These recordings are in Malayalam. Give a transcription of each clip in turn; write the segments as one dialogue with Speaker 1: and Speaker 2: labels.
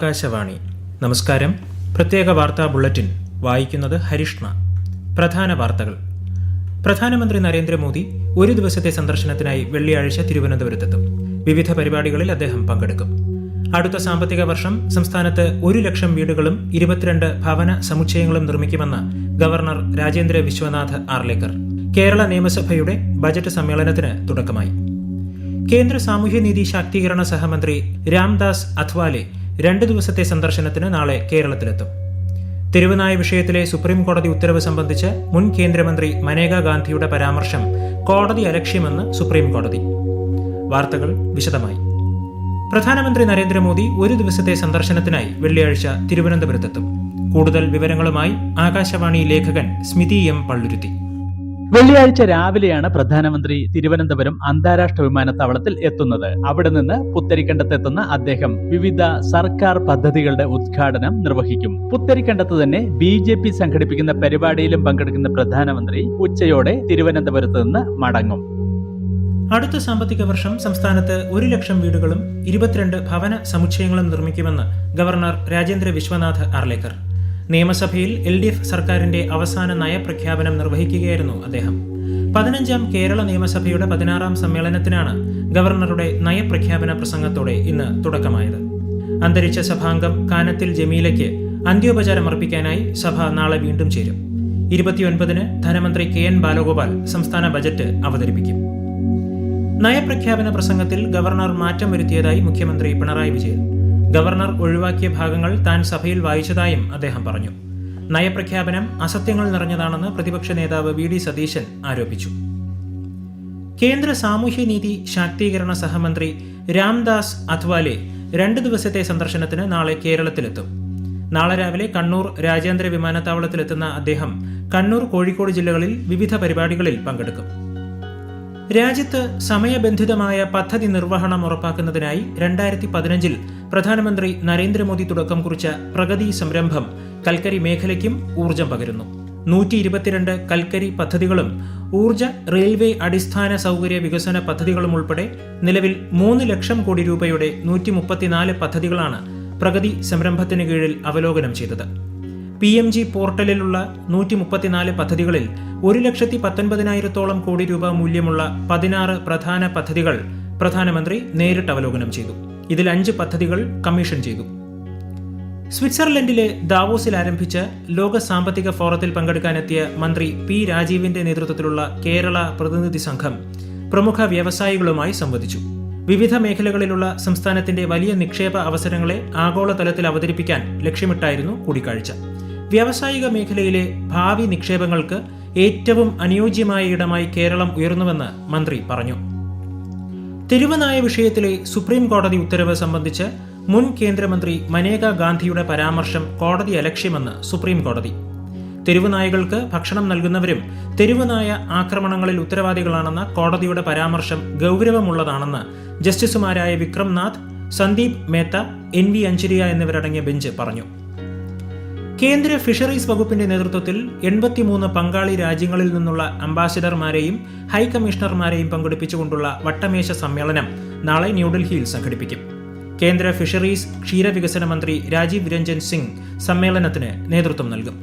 Speaker 1: ആകാശവാണി. നമസ്കാരം. പ്രത്യേക വാർത്താ ബുള്ളറ്റിൻ വായിക്കുന്നത് ഹരിഷ്ണ പ്രധാന വാർത്തകൾ. പ്രധാനമന്ത്രി നരേന്ദ്രമോദി ഒരു ദിവസത്തെ സന്ദർശനത്തിനായി വെള്ളിയാഴ്ച തിരുവനന്തപുരത്തെത്തും. വിവിധ പരിപാടികളിൽ അദ്ദേഹം പങ്കെടുക്കും. അടുത്ത സാമ്പത്തിക വർഷം സംസ്ഥാനത്ത് ഒരു ലക്ഷം വീടുകളും ഇരുപത്തിരണ്ട് ഭവന സമുച്ചയങ്ങളും നിർമ്മിക്കുമെന്ന് ഗവർണർ രാജേന്ദ്ര വിശ്വനാഥ് ആർലേക്കർ. കേരള നിയമസഭയുടെ ബജറ്റ് സമ്മേളനത്തിന് തുടക്കമായി. കേന്ദ്ര സാമൂഹ്യനീതി ശാക്തീകരണ സഹമന്ത്രി രാംദാസ് അഥ്വാലെ രണ്ടു ദിവസത്തെ സന്ദർശനത്തിന് നാളെ കേരളത്തിലെത്തും. തിരുവനായ വിഷയത്തിലെ സുപ്രീം കോടതി ഉത്തരവ് സംബന്ധിച്ച് മുൻ കേന്ദ്രമന്ത്രി മനേക ഗാന്ധിയുടെ പരാമർശം കോടതി അലക്ഷ്യമെന്ന് സുപ്രീം കോടതി. വാർത്തകൾ വിശദമായി. പ്രധാനമന്ത്രി നരേന്ദ്രമോദി ഒരു ദിവസത്തെ സന്ദർശനത്തിനായി വെള്ളിയാഴ്ച തിരുവനന്തപുരത്തെത്തും. കൂടുതൽ വിവരങ്ങളുമായി ആകാശവാണി ലേഖകൻ സ്മിതി എം പള്ളുരുത്തി.
Speaker 2: വെള്ളിയാഴ്ച രാവിലെയാണ് പ്രധാനമന്ത്രി തിരുവനന്തപുരം അന്താരാഷ്ട്ര വിമാനത്താവളത്തിൽ എത്തുന്നത്. അവിടെ നിന്ന് പുത്തരിക്കണ്ടത്തെത്തുന്ന അദ്ദേഹം വിവിധ സർക്കാർ പദ്ധതികളുടെ ഉദ്ഘാടനം നിർവഹിക്കും. പുത്തരിക്കണ്ടത്ത് തന്നെ ബി ജെ പി സംഘടിപ്പിക്കുന്ന പരിപാടിയിലും പങ്കെടുക്കുന്ന പ്രധാനമന്ത്രി ഉച്ചയോടെ തിരുവനന്തപുരത്ത് നിന്ന് മടങ്ങും.
Speaker 1: അടുത്ത സാമ്പത്തിക വർഷം സംസ്ഥാനത്ത് ഒരു ലക്ഷം വീടുകളും ഇരുപത്തിരണ്ട് ഭവന സമുച്ചയങ്ങളും നിർമ്മിക്കുമെന്ന് ഗവർണർ രാജേന്ദ്ര വിശ്വനാഥ് ആർലേക്കർ. നിയമസഭയിൽ എൽ ഡി എഫ് സർക്കാരിന്റെ അവസാന നയപ്രഖ്യാപനം നിർവഹിക്കുകയായിരുന്നു അദ്ദേഹം. പതിനഞ്ചാം കേരള നിയമസഭയുടെ പതിനാറാം സമ്മേളനത്തിനാണ് ഗവർണറുടെ നയപ്രഖ്യാപന പ്രസംഗത്തോടെ ഇന്ന് തുടക്കമായത്. അന്തരിച്ച സഭാംഗം കാനത്തിൽ ജമീലയ്ക്ക് അന്ത്യോപചാരം അർപ്പിക്കാനായി സഭ നാളെ വീണ്ടും ചേരും. ഇരുപത്തിയൊൻപതിന് ധനമന്ത്രി കെ എൻ ബാലഗോപാൽ സംസ്ഥാന ബജറ്റ് അവതരിപ്പിക്കും. നയപ്രഖ്യാപന പ്രസംഗത്തിൽ ഗവർണർ മാറ്റം വരുത്തിയതായി മുഖ്യമന്ത്രി പിണറായി വിജയൻ. ഗവർണർ ഒഴിവാക്കിയ ഭാഗങ്ങൾ താൻ സഭയിൽ വായിച്ചതായും അദ്ദേഹം പറഞ്ഞു. നയപ്രഖ്യാപനം അസത്യങ്ങൾ നിറഞ്ഞതാണെന്ന് പ്രതിപക്ഷ നേതാവ് വി ഡി സതീശൻ ആരോപിച്ചു. കേന്ദ്ര സാമൂഹ്യനീതി ശാക്തീകരണ സഹമന്ത്രി രാംദാസ് അത്വാലെ രണ്ട് ദിവസത്തെ സന്ദർശനത്തിന് നാളെ കേരളത്തിലെത്തും. നാളെ രാവിലെ കണ്ണൂർ രാജ്യാന്തര വിമാനത്താവളത്തിലെത്തുന്ന അദ്ദേഹം കണ്ണൂർ കോഴിക്കോട് ജില്ലകളിൽ വിവിധ പരിപാടികളിൽ പങ്കെടുക്കും. രാജ്യത്ത് സമയബന്ധിതമായ പദ്ധതി നിർവഹണം ഉറപ്പാക്കുന്നതിനായി രണ്ടായിരത്തി പതിനഞ്ചിൽ പ്രധാനമന്ത്രി നരേന്ദ്രമോദി തുടക്കം കുറിച്ച പ്രഗതി സംരംഭം കൽക്കരി മേഖലയ്ക്കും ഊർജം പകരുന്നു. നൂറ്റി ഇരുപത്തിരണ്ട് കൽക്കരി പദ്ധതികളും ഊർജ റെയിൽവേ അടിസ്ഥാന സൗകര്യ വികസന പദ്ധതികളും ഉൾപ്പെടെ നിലവിൽ മൂന്ന് ലക്ഷം കോടി രൂപയുടെ നൂറ്റി മുപ്പത്തിനാല് പദ്ധതികളാണ് പ്രഗതി സംരംഭത്തിന് കീഴിൽ അവലോകനം ചെയ്തത്. പി എം ജി പോർട്ടലിലുള്ള നൂറ്റി മുപ്പത്തിനാല് പദ്ധതികളിൽ ഒരു ലക്ഷത്തി പത്തൊൻപതിനായിരത്തോളം കോടി രൂപ മൂല്യമുള്ള പതിനാറ് പ്രധാന പദ്ധതികൾ പ്രധാനമന്ത്രി നേരിട്ട് അവലോകനം ചെയ്തു. ഇതിൽ അഞ്ച് പദ്ധതികൾ കമ്മീഷൻ ചെയ്തു. സ്വിറ്റ്സർലൻഡിലെ ദാവോസിൽ ആരംഭിച്ച ലോക സാമ്പത്തിക ഫോറത്തിൽ പങ്കെടുക്കാനെത്തിയ മന്ത്രി പി രാജീവിന്റെ നേതൃത്വത്തിലുള്ള കേരള പ്രതിനിധി സംഘം പ്രമുഖ വ്യവസായികളുമായി സംവദിച്ചു. വിവിധ മേഖലകളിലുള്ള സംസ്ഥാനത്തിന്റെ വലിയ നിക്ഷേപ അവസരങ്ങളെ ആഗോളതലത്തിൽ അവതരിപ്പിക്കാൻ ലക്ഷ്യമിട്ടായിരുന്നു കൂടിക്കാഴ്ച. വ്യാവസായിക മേഖലയിലെ ഭാവി നിക്ഷേപങ്ങൾക്ക് ഏറ്റവും അനുയോജ്യമായ ഇടമായി കേരളം ഉയർന്നുവെന്ന് മന്ത്രി പറഞ്ഞു. തിരുവനായ വിഷയത്തിലെ സുപ്രീം കോടതി ഉത്തരവ് സംബന്ധിച്ച് മുൻ കേന്ദ്രമന്ത്രി മനേക ഗാന്ധിയുടെ പരാമർശം കോടതി അലക്ഷ്യമെന്ന് സുപ്രീം കോടതി. തെരുവുനായകൾക്ക് ഭക്ഷണം നൽകുന്നവരും തെരുവുനായ ആക്രമണങ്ങളിൽ ഉത്തരവാദികളാണെന്ന കോടതിയുടെ പരാമർശം ഗൗരവമുള്ളതാണെന്ന് ജസ്റ്റിസുമാരായ വിക്രംനാഥ് സന്ദീപ് മേത്ത എൻ വി അഞ്ചരിയ എന്നിവരടങ്ങിയ ബെഞ്ച് പറഞ്ഞു. കേന്ദ്ര ഫിഷറീസ് വകുപ്പിന്റെ നേതൃത്വത്തിൽ എൺപത്തിമൂന്ന് പങ്കാളി രാജ്യങ്ങളിൽ നിന്നുള്ള അംബാസിഡർമാരെയും ഹൈക്കമ്മീഷണർമാരെയും പങ്കെടുപ്പിച്ചുകൊണ്ടുള്ള വട്ടമേശ സമ്മേളനം നാളെ ന്യൂഡൽഹിയിൽ സംഘടിപ്പിക്കും. കേന്ദ്ര ഫിഷറീസ് ക്ഷീരവികസന മന്ത്രി രാജീവ് രഞ്ജൻ സിംഗ് സമ്മേളനത്തിന് നേതൃത്വം നൽകും.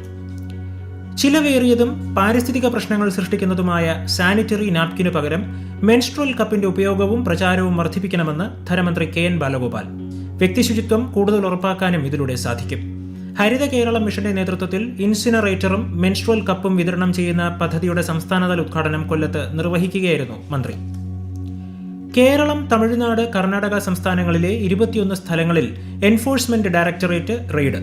Speaker 1: ചിലവേറിയതും പാരിസ്ഥിതിക പ്രശ്നങ്ങൾ സൃഷ്ടിക്കുന്നതുമായ സാനിറ്ററി നാപ്കിനു പകരം മെൻസ്ട്രൽ കപ്പിന്റെ ഉപയോഗവും പ്രചാരവും വർദ്ധിപ്പിക്കണമെന്ന് ധനമന്ത്രി കെ എൻ ബാലഗോപാൽ. വ്യക്തിശുചിത്വം കൂടുതൽ ഉറപ്പാക്കാനും ഇതിലൂടെ സാധിക്കും. ഹരിത കേരളം മിഷന്റെ നേതൃത്വത്തിൽ ഇൻസിനറേറ്ററും മെൻസ്ട്രൽ കപ്പും വിതരണം ചെയ്യുന്ന പദ്ധതിയുടെ സംസ്ഥാനതല ഉദ്ഘാടനം കൊല്ലത്ത് നിർവഹിക്കുകയായിരുന്നു മന്ത്രി. കേരളം തമിഴ്നാട് കർണാടക സംസ്ഥാനങ്ങളിലെ ഇരുപത്തിയൊന്ന് സ്ഥലങ്ങളിൽ എൻഫോഴ്സ്മെന്റ് ഡയറക്ടറേറ്റ് റെയ്ഡ്.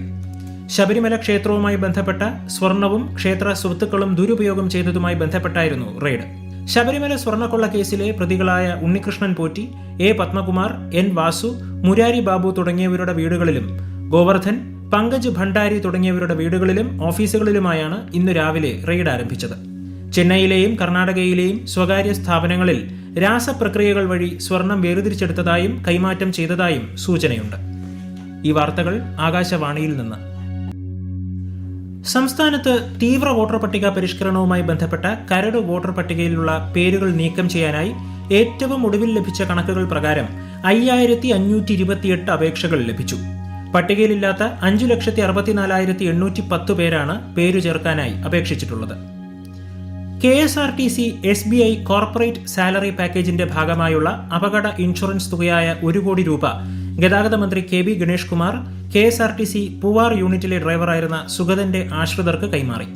Speaker 1: ശബരിമല ക്ഷേത്രവുമായി ബന്ധപ്പെട്ട സ്വർണവും ക്ഷേത്ര സ്വത്തുക്കളും ദുരുപയോഗം ചെയ്തതുമായി ബന്ധപ്പെട്ടായിരുന്നു റെയ്ഡ്. ശബരിമല സ്വർണക്കൊള്ള കേസിലെ പ്രതികളായ ഉണ്ണികൃഷ്ണൻ പോറ്റി എ പത്മകുമാർ എൻ വാസു മുരാരി ബാബു തുടങ്ങിയവരുടെ വീടുകളിലും ഗോവർദ്ധൻ പങ്കജ് ഭണ്ഡാരി തുടങ്ങിയവരുടെ വീടുകളിലും ഓഫീസുകളിലുമായാണ് ഇന്ന് രാവിലെ റെയ്ഡ് ആരംഭിച്ചത്. ചെന്നൈയിലെയും കർണാടകയിലെയും സ്വകാര്യ സ്ഥാപനങ്ങളിൽ രാസപ്രക്രിയകൾ വഴി സ്വർണം വേർതിരിച്ചെടുത്തതായും കൈമാറ്റം ചെയ്തതായും സൂചനയുണ്ട്. ഈ വാർത്തകൾ ആകാശവാണിയിൽ നിന്ന്. സംസ്ഥാനത്ത് തീവ്ര വോട്ടർ പട്ടിക പരിഷ്കരണവുമായി ബന്ധപ്പെട്ട കരട് വോട്ടർ പട്ടികയിലുള്ള പേരുകൾ നീക്കം ചെയ്യാനായി ഏറ്റവും ഒടുവിൽ ലഭിച്ച കണക്കുകൾ പ്രകാരം അയ്യായിരത്തി അഞ്ഞൂറ്റി ഇരുപത്തിയെട്ട് അപേക്ഷകൾ ലഭിച്ചു. പട്ടികയിലില്ലാത്ത അഞ്ചു ലക്ഷത്തി അറുപത്തിനാലായിരത്തി എണ്ണൂറ്റി പത്ത് പേരാണ് പേരു ചേർക്കാനായി അപേക്ഷിച്ചിട്ടുള്ളത്. K S R T C S B I corporate salary പാക്കേജിന്റെ ഭാഗമായുള്ള അപകട ഇൻഷുറൻസ് തുകയായ ഒരു കോടി രൂപ ഗതാഗത മന്ത്രി K B Ganesh Kumar K S R T C Poovar യൂണിറ്റിലെ ഡ്രൈവറായിരുന്ന സുഗതന്റെ ആശ്രിതർക്ക് കൈമാറി.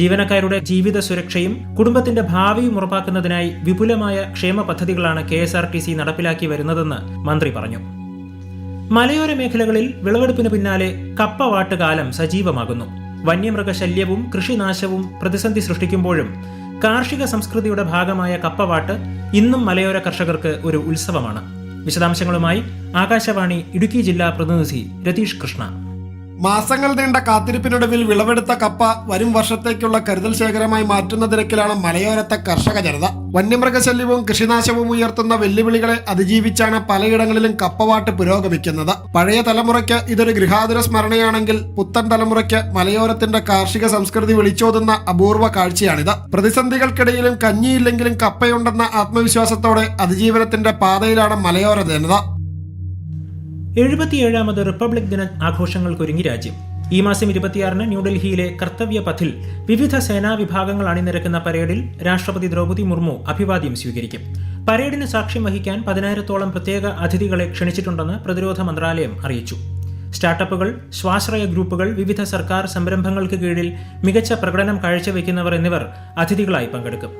Speaker 1: ജീവനക്കാരുടെ ജീവിത സുരക്ഷയും കുടുംബത്തിന്റെ ഭാവിയും ഉറപ്പാക്കുന്നതിനായി വിപുലമായ ക്ഷേമ പദ്ധതികളാണ് K S R T C നടപ്പിലാക്കി വരുന്നതെന്ന് മന്ത്രി പറഞ്ഞു. മലയോര മേഖലകളിൽ വിളവെടുപ്പിന് പിന്നാലെ കപ്പവാട്ട് കാലം സജീവമാകുന്നു. വന്യമൃഗശല്യവും കൃഷിനാശവും പ്രതിസന്ധി സൃഷ്ടിക്കുമ്പോഴും കാർഷിക സംസ്കൃതിയുടെ ഭാഗമായ കപ്പവാട്ട് ഇന്നും മലയോര കർഷകർക്ക് ഒരു ഉത്സവമാണ്. വിശദാംശങ്ങളുമായി ആകാശവാണി ഇടുക്കി ജില്ലാ പ്രതിനിധി രതീഷ് കൃഷ്ണ.
Speaker 3: മാസങ്ങൾ നീണ്ട കാത്തിരിപ്പിനൊടുവിൽ വിളവെടുത്ത കപ്പ വരും വർഷത്തേക്കുള്ള കരുതൽ ശേഖരമായി മാറ്റുന്ന തിരക്കിലാണ് മലയോരത്തെ കർഷക ജനത. വന്യമൃഗശല്യവും കൃഷിനാശവും ഉയർത്തുന്ന വെല്ലുവിളികളെ അതിജീവിച്ചാണ് പലയിടങ്ങളിലും കപ്പവാട്ട് പുരോഗമിക്കുന്നത്. പഴയ തലമുറയ്ക്ക് ഇതൊരു ഗൃഹാതുര സ്മരണയാണെങ്കിൽ പുത്തൻ തലമുറയ്ക്ക് മലയോരത്തിന്റെ കാർഷിക സംസ്കൃതി വിളിച്ചോതുന്ന അപൂർവ കാഴ്ചയാണിത്. പ്രതിസന്ധികൾക്കിടയിലും കഞ്ഞിയില്ലെങ്കിലും കപ്പയുണ്ടെന്ന ആത്മവിശ്വാസത്തോടെ അതിജീവനത്തിന്റെ പാതയിലാണ് മലയോര ജനത.
Speaker 1: എഴുപത്തിയേഴാമത് റിപ്പബ്ലിക് ദിന ആഘോഷങ്ങൾക്കൊരുങ്ങി രാജ്യം. ഈ മാസം ഇരുപത്തിയാറിന് ന്യൂഡൽഹിയിലെ കർത്തവ്യ പഥിൽ വിവിധ സേനാ വിഭാഗങ്ങൾ അണിനിരക്കുന്ന പരേഡിൽ രാഷ്ട്രപതി ദ്രൗപദി മുർമു അഭിവാദ്യം സ്വീകരിക്കും. പരേഡിന് സാക്ഷ്യം വഹിക്കാൻ പതിനായിരത്തോളം പ്രത്യേക അതിഥികളെ ക്ഷണിച്ചിട്ടുണ്ടെന്ന് പ്രതിരോധ മന്ത്രാലയം അറിയിച്ചു. സ്റ്റാർട്ടപ്പുകൾ സ്വാശ്രയ ഗ്രൂപ്പുകൾ വിവിധ സർക്കാർ സംരംഭങ്ങൾക്ക് കീഴിൽ മികച്ച പ്രകടനം കാഴ്ചവെക്കുന്നവർ എന്നിവർ അതിഥികളായി പങ്കെടുക്കും.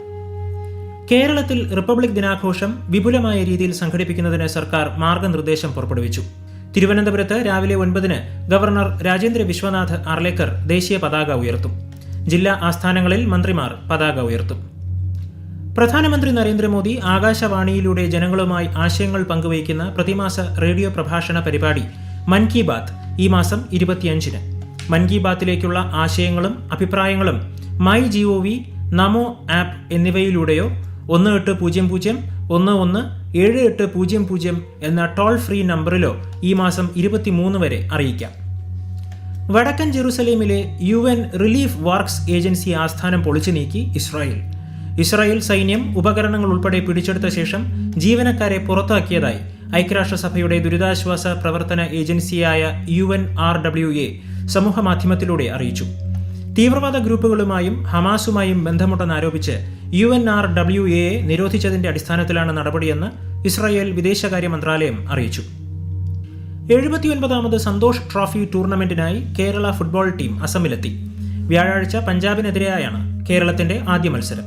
Speaker 1: കേരളത്തിൽ റിപ്പബ്ലിക് ദിനാഘോഷം വിപുലമായ രീതിയിൽ സംഘടിപ്പിക്കുന്നതിന് സർക്കാർ മാർഗനിർദ്ദേശം പുറപ്പെടുവിച്ചു. തിരുവനന്തപുരത്ത് രാവിലെ ഒൻപതിന് ഗവർണർ രാജേന്ദ്ര വിശ്വനാഥ് അർലേക്കർ ദേശീയ പതാക ഉയർത്തും. ജില്ലാ ആസ്ഥാനങ്ങളിൽ മന്ത്രിമാർ പതാക ഉയർത്തും. പ്രധാനമന്ത്രി നരേന്ദ്രമോദി ആകാശവാണിയിലൂടെ ജനങ്ങളുമായി ആശയങ്ങൾ പങ്കുവയ്ക്കുന്ന പ്രതിമാസ റേഡിയോ പ്രഭാഷണ പരിപാടി മൻ കി ബാത്ത് ഈ മാസം ഇരുപത്തിയഞ്ചിന്. മൻ കി ബാത്തിലേക്കുള്ള ആശയങ്ങളും അഭിപ്രായങ്ങളും my G O V Namo app എന്നിവയിലൂടെയോ ഒന്ന് എട്ട് പൂജ്യം പൂജ്യം ഒന്ന് ഒന്ന് ഏഴ് എട്ട് പൂജ്യം പൂജ്യം എന്ന ടോൾ ഫ്രീ നമ്പറിലോ ഈ മാസം ഇരുപത്തിമൂന്ന് വരെ അറിയിക്കാം. വടക്കൻ ജെറുസലേമിലെ U N relief works agency ആസ്ഥാനം പൊളിച്ചു നീക്കി ഇസ്രായേൽ. ഇസ്രായേൽ സൈന്യം ഉപകരണങ്ങൾ ഉൾപ്പെടെ പിടിച്ചെടുത്ത ശേഷം ജീവനക്കാരെ പുറത്താക്കിയതായി ഐക്യരാഷ്ട്രസഭയുടെ ദുരിതാശ്വാസ പ്രവർത്തന ഏജൻസിയായ U N R W A സമൂഹമാധ്യമത്തിലൂടെ അറിയിച്ചു. തീവ്രവാദ ഗ്രൂപ്പുകളുമായും ഹമാസുമായും ബന്ധമുട്ടെന്നാരോപിച്ച് U N R W A നിരോധിച്ചതിന്റെ അടിസ്ഥാനത്തിലാണ് നടപടിയെന്ന് ഇസ്രായേൽ വിദേശകാര്യ മന്ത്രാലയം അറിയിച്ചു. എഴുപത്തിയൊൻപതാമത് സന്തോഷ് ട്രോഫി ടൂർണമെന്റിനായി കേരള ഫുട്ബോൾ ടീം അസമിലെത്തി. വ്യാഴാഴ്ച പഞ്ചാബിനെതിരെയാണ് കേരളത്തിന്റെ ആദ്യ മത്സരം.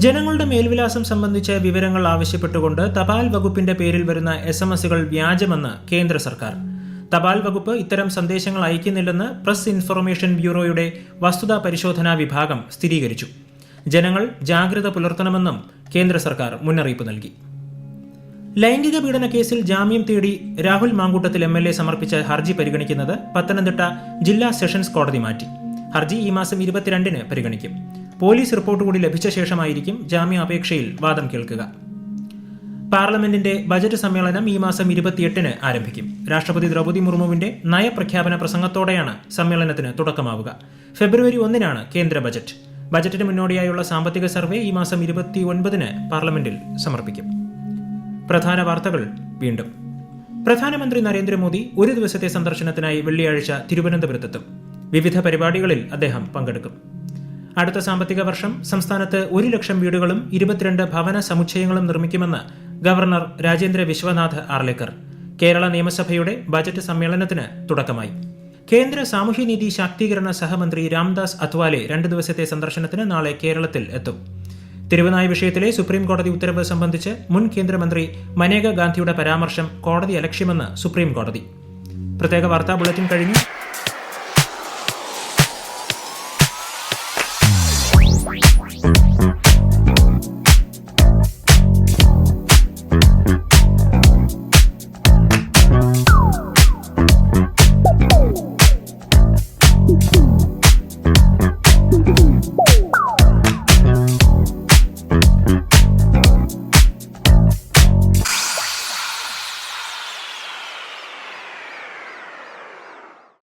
Speaker 1: ജനങ്ങളുടെ മേൽവിലാസം സംബന്ധിച്ച വിവരങ്ങൾ ആവശ്യപ്പെട്ടുകൊണ്ട് തപാൽ വകുപ്പിന്റെ പേരിൽ വരുന്ന എസ് എം എസുകൾ വ്യാജമെന്ന് കേന്ദ്ര സർക്കാർ. തപാൽ വകുപ്പ് ഇത്തരം സന്ദേശങ്ങൾ അയക്കുന്നില്ലെന്ന് പ്രസ് ഇൻഫർമേഷൻ ബ്യൂറോയുടെ വസ്തുതാ പരിശോധനാ വിഭാഗം സ്ഥിരീകരിച്ചു. ജനങ്ങൾ ജാഗ്രത പുലർത്തണമെന്നും കേന്ദ്ര സർക്കാർ മുന്നറിയിപ്പ് നൽകി. ലൈംഗിക പീഡന കേസിൽ ജാമ്യം തേടി Rahul Mamkootathil M L A സമർപ്പിച്ച ഹർജി പരിഗണിക്കുന്നത് പത്തനംതിട്ട ജില്ലാ സെഷൻസ് കോടതി മാറ്റി. ഹർജി ഈ മാസം ഇരുപത്തിരണ്ടിന് പരിഗണിക്കും. പോലീസ് റിപ്പോർട്ട് കൂടി ലഭിച്ച ശേഷമായിരിക്കും ജാമ്യാപേക്ഷയിൽ വാദം കേൾക്കുക. പാർലമെന്റിന്റെ ബജറ്റ് സമ്മേളനം ഈ മാസം ഇരുപത്തിയെട്ടിന് ആരംഭിക്കും. രാഷ്ട്രപതി ദ്രൗപദി മുർമുവിന്റെ നയപ്രഖ്യാപന പ്രസംഗത്തോടെയാണ് സമ്മേളനത്തിന് തുടക്കമാവുക. ഫെബ്രുവരി ഒന്നിനാണ് കേന്ദ്ര ബജറ്റ്. ബജറ്റിന് മുന്നോടിയായുള്ള സാമ്പത്തിക സർവേ ഈ മാസം ഇരുപത്തി ഒൻപതിന് പാർലമെന്റിൽ സമർപ്പിക്കും. പ്രധാന വാർത്തകൾ വീണ്ടും. പ്രധാനമന്ത്രി നരേന്ദ്രമോദി ഒരു ദിവസത്തെ സന്ദർശനത്തിനായി വെള്ളിയാഴ്ച തിരുവനന്തപുരത്തെത്തും. വിവിധ പരിപാടികളിൽ അദ്ദേഹം പങ്കെടുക്കും. അടുത്ത സാമ്പത്തിക വർഷം സംസ്ഥാനത്ത് ഒരു ലക്ഷം വീടുകളും ഇരുപത്തിരണ്ട് ഭവന സമുച്ചയങ്ങളും നിർമ്മിക്കുമെന്ന് ഗവർണർ രാജേന്ദ്ര വിശ്വനാഥ് ആർലേക്കർ. കേരള നിയമസഭയുടെ ബജറ്റ് സമ്മേളനത്തിന് തുടക്കമായി. കേന്ദ്ര സാമൂഹ്യനീതി ശാക്തീകരണ സഹമന്ത്രി രാംദാസ് അത്വാലെ രണ്ട് ദിവസത്തെ സന്ദർശനത്തിന് നാളെ കേരളത്തിൽ എത്തും. തിരുവനായ വിഷയത്തിലെ സുപ്രീം കോടതി ഉത്തരവ് സംബന്ധിച്ച് മുൻ കേന്ദ്രമന്ത്രി മനേക ഗാന്ധിയുടെ പരാമർശം കോടതി അലക്ഷ്യമെന്ന് സുപ്രീം കോടതി പ്രത്യേക വാർത്താ ബുള്ളറ്റിൻ കഴിഞ്ഞു.